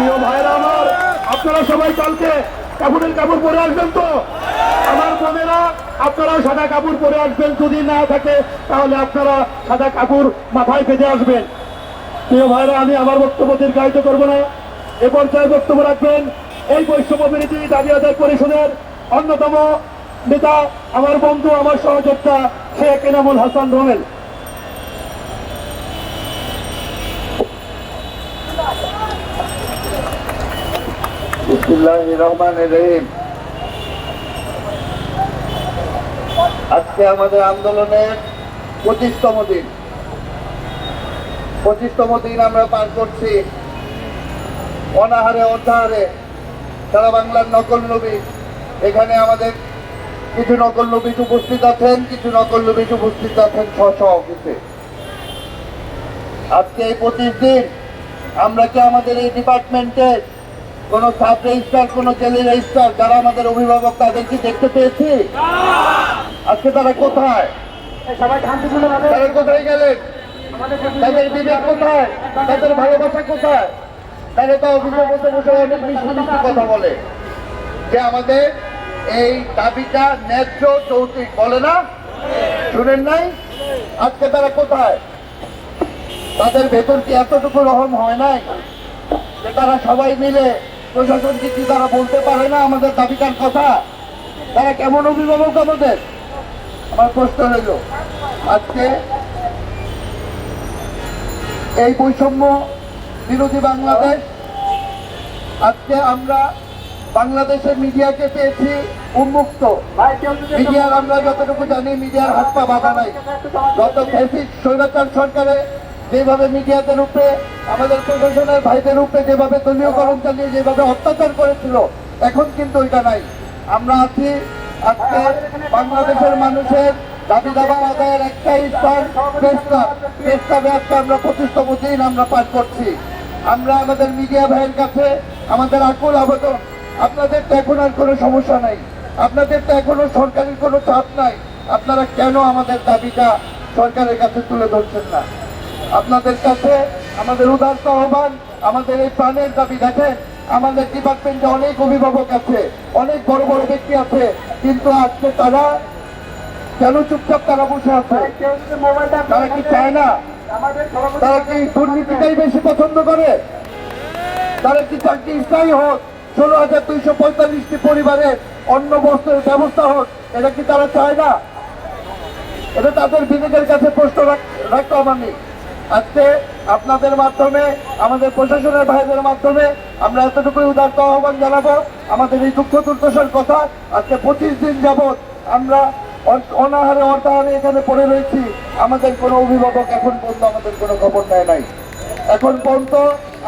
প্রিয় ভাইরা আমার, আপনারা সবাই কালকে কাপড়ের কাপড় পরে আসবেন তো? আমার বোনেরা, আপনারা সাদা কাপড় পরে আসবেন, যদি না থাকে, তাহলে আপনারা সাদা কাপড় মাথায় পেতে আসবেন। প্রিয় ভাইরা আমি আমার বক্তব্য দীর্ঘায়িত করব না। এ পর্যায়ে বক্তব্য রাখবেন এই বৈষম্য বিরোধী দাবি আদায় পরিষদের অন্যতম নেতা, আমার বন্ধু, আমার সহযোদ্ধা শেখ এনামুল হাসান রোমেল রহমান রহিম। আজকে আমাদের আন্দোলনের পঁচিশতম দিন। পঁচিশতম দিন আমরা পার করছি। অনাহারে অর্ধাহারে সারা বাংলার নকল নবী। এখানে আমাদের কিছু নকল নবী উপস্থিত আছেন, কিছু নকল নবী উপস্থিত আছেন স্ব অফিসে। আজকে এই পঁচিশ দিন আমরা কি আমাদের এই ডিপার্টমেন্টের কোন ছাত্র রেজিস্ট্রার কোন জেলি রেজিস্ট্রার যারা আমাদের অভিভাবক তাদেরকে দেখতে পেয়েছি? আজকে তারা কোথায়? তারা কোথায় গেলেন? তাদের বিবেক কোথায়? তাদের ভালোবাসা কোথায়? তারা তো অফিসের বসে অনেক মিষ্টি কথা বলে। যে আমাদের এই দাবিটা ন্যায্য যৌতিক বলে না? শুনেন নাই? আজকে তারা কোথায়? তাদের ভেতর কি এতটুকু রহম হয় নাই? যে তারা সবাই মিলে প্রশাসনকে কি তারা বলতে পারে না আমাদের দাবিটার কথা। তারা কেমন অভিভাবক আমাদের? আমার প্রশ্ন রইল, আজকে এই বৈষম্য বিরোধী বাংলাদেশ, আজকে আমরা বাংলাদেশের মিডিয়াকে পেয়েছি উন্মুক্ত। মিডিয়ার আমরা যতটুকু জানি, মিডিয়ার হাত পা বাধা নাই। গত স্বৈরাচার সরকারে যেভাবে মিডিয়াদের উপরে আমাদের প্রশাসনের ভাইদের উপরে যেভাবে দলীয়করণ চালিয়ে, যেভাবে অত্যাচার করেছিল, এখন কিন্তু ওইটা নাই। আমরা আছি আজকে বাংলাদেশের মানুষের দাবি দাবা আদায়ের একটাই স্থান প্রেস্তাবে আজকে আমরা পঁচিশতম দিন আমরা পাঠ করছি। আমরা আমাদের মিডিয়া ভাইয়ের কাছে আমাদের আকুল আবেদন, আপনাদের তো এখন আর কোনো সমস্যা নাই। আপনাদের তো এখনও সরকারের কোনো চাপ নাই। আপনারা কেন আমাদের দাবিটা সরকারের কাছে তুলে ধরছেন না? আপনাদের কাছে আমাদের উদার্ত আহ্বান, আমাদের এই প্রাণের দাবি দেখেন, আমাদের ডিপার্টমেন্টে অনেক অভিভাবক আছে, অনেক বড় বড় ব্যক্তি আছে, কিন্তু আজকে তারা কেন চুপচাপ তারা বসে আছে? তারা কি চায় না? তারা কি দুর্নীতিটাই বেশি পছন্দ করে? তারা কি চাকরি স্থায়ী হোক, ষোলো হাজার দুইশো পঁয়তাল্লিশটি পরিবারের অন্ন, বস্ত্রের ব্যবস্থা হোক, এটা কি তারা চায় না? এটা তাদের বিবেকের কাছে প্রশ্ন রাখ- রাখতাম আমি আজকে আপনাদের মাধ্যমে, আমাদের প্রশাসনের ভাইদের মাধ্যমে আমরা এতটুকুই উদার্ত আহ্বান জানাব। আমাদের এই দুঃখ দুর্দশার কথা আজকে পঁচিশ দিন যাবৎ আমরা অনাহারে অর্থাহারে এখানে পড়ে রয়েছি। আমাদের কোনো অভিভাবক এখন পর্যন্ত আমাদের কোনো খবর নেয় নাই। এখন পর্যন্ত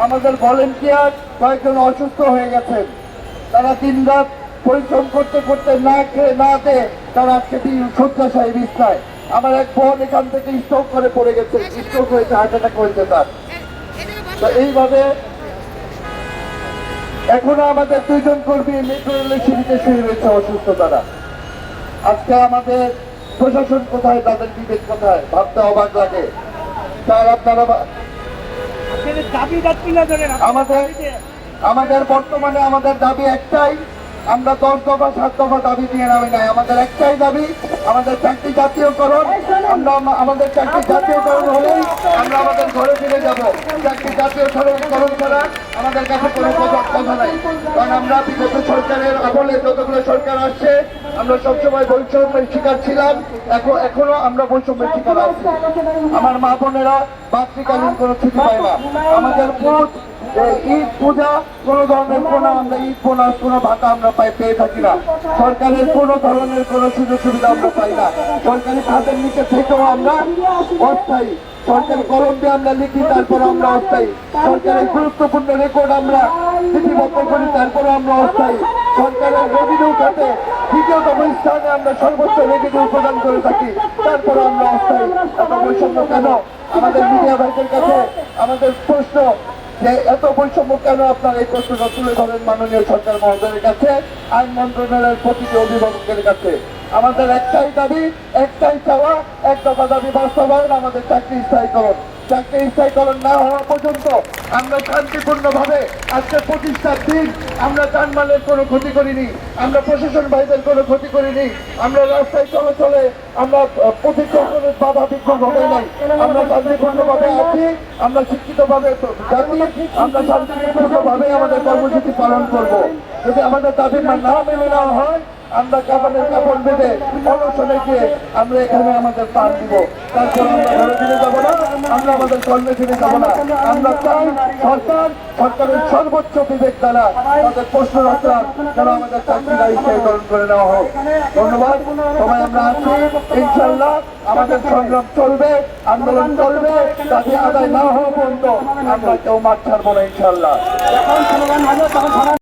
আমাদের ভলেন্টিয়ার কয়েকজন অসুস্থ হয়ে গেছেন। তারা দিন রাত পরিশ্রম করতে করতে না খেয়ে না দিয়ে তারা আজকে শয্যাশায়ী বিছনায়। আমার এক বোন এখান থেকে স্ট্রোক করে পড়ে গেছে। স্ট্রোক হয়েছে হার্ট অ্যাটাক হয়েছে তার। তো এইভাবে এখনও আমাদের দুইজন কর্মী মেট্রো রেলের সিঁড়িতে শুয়ে রয়েছে অসুস্থ তারা আজকে আমাদের প্রশাসন কোথায় তাদের বিবেক কোথায় ভাবতে অবাক লাগে। তার আপনারা আমাদের আমাদের বর্তমানে আমাদের দাবি একটাই আমরা দশ দফা সাত দফা দাবি নিয়ে নামি নাই। আমাদের একটাই দাবি আমাদের চাকরি জাতীয়করণ। আমরা আমা- আমাদের চাকরি জাতীয়করণ হলেই আমরা আমাদের ঘরে ফিরে যাব। চাকরি জাতীয়করণ ছাড়া আমাদের কাছে কোনো কথা নাই কারণ আমরা বিগত সরকারের আমলে যতগুলো সরকার আসছে আমরা সবসময় বৈষম্যের শিকার ছিলাম। এখন এখনও আমরা বৈষম্যের শিকার আছি। আমার মা বোনেরা বাতৃকালীন কোনো ছুটি পায় না। আমাদের বুথ ঈদ পূজা, কোন ধরনের কোনো আমরা ঈদ বোনাস, কোনো ভাতা আমরা পাই, পেয়ে থাকি না। সরকারের কোন ধরনের কোনো সুযোগ সুবিধা আমরা পাই না। সরকারি খাতের নিচে থেকেও আমরা অস্থায়ী। সরকারি দিয়ে আমরা লিখি, তারপর আমরা অস্থায়ী। সরকারের গুরুত্বপূর্ণ রেকর্ড আমরা লিপিবদ্ধ করি, তারপরে আমরা অস্থায়ী। সরকারের রেভিনিউ খাতে দ্বিতীয়তম স্থানে আমরা সর্বোচ্চ রেভিনিউ প্রদান করে থাকি, তারপরে আমরা অস্থায়ী। এত বৈষম্য কেন? আমাদের মিডিয়া ভাইদের কাছে আমাদের প্রশ্ন যে এত বৈষম্য কেন আপনার এই প্রশ্নটা তুলে ধরেন মাননীয় সরকার মহোদয়ের কাছে, আইন মন্ত্রণালয়ের প্রতিটি অভিভাবকের কাছে? আমাদের একটাই দাবি, একটাই চাওয়া, এক দফা দাবি বাস্তবায়ন, আমাদের চাকরি স্থায়ীকরণ। চাকরি স্থায়ীকরণ না হওয়া পর্যন্ত আমরা শান্তিপূর্ণভাবে আজকে প্রতিষ্ঠার দিন আমরা যানমালের কোনো ক্ষতি করিনি, আমরা প্রশাসন ভাইদের কোনো ক্ষতি করিনি, আমরা রাস্তায় চলাচলে আমরা কোনো বাধা বিক্ষোভ হবে নাই। আমরা শান্তিপূর্ণভাবে আছি, আমরা শিক্ষিতভাবে জাতি, আমরা শান্তিপূর্ণভাবে আমাদের কর্মসূচি পালন করব। যদি আমাদের দাবি না মেনে নেওয়া হয়, আমরা কাপড়ের কাপড় বেঁধে অনশনে গিয়ে আমরা এখানে আমাদের প্রাণ দিব। তারপর আমরা ঘরে ফিরে যাব না। আমরা আমাদের কর্মে ফিরে যাব না। আমরা চাই সরকার, সরকারের সর্বোচ্চ বিবেক দ্বারা তাদের প্রশ্ন রাখলাম যেন আমাদের চাকরিরা স্থায়ীকরণ করে নেওয়া হোক। ধন্যবাদ। সবাই আমরা আছি। ইনশাল্লাহ আমাদের সংগ্রাম চলবে, আন্দোলন চলবে দাবি আদায় না হওয়া পর্যন্ত আমরা কেউ মাঠ ছাড়বো না ইনশাল্লাহ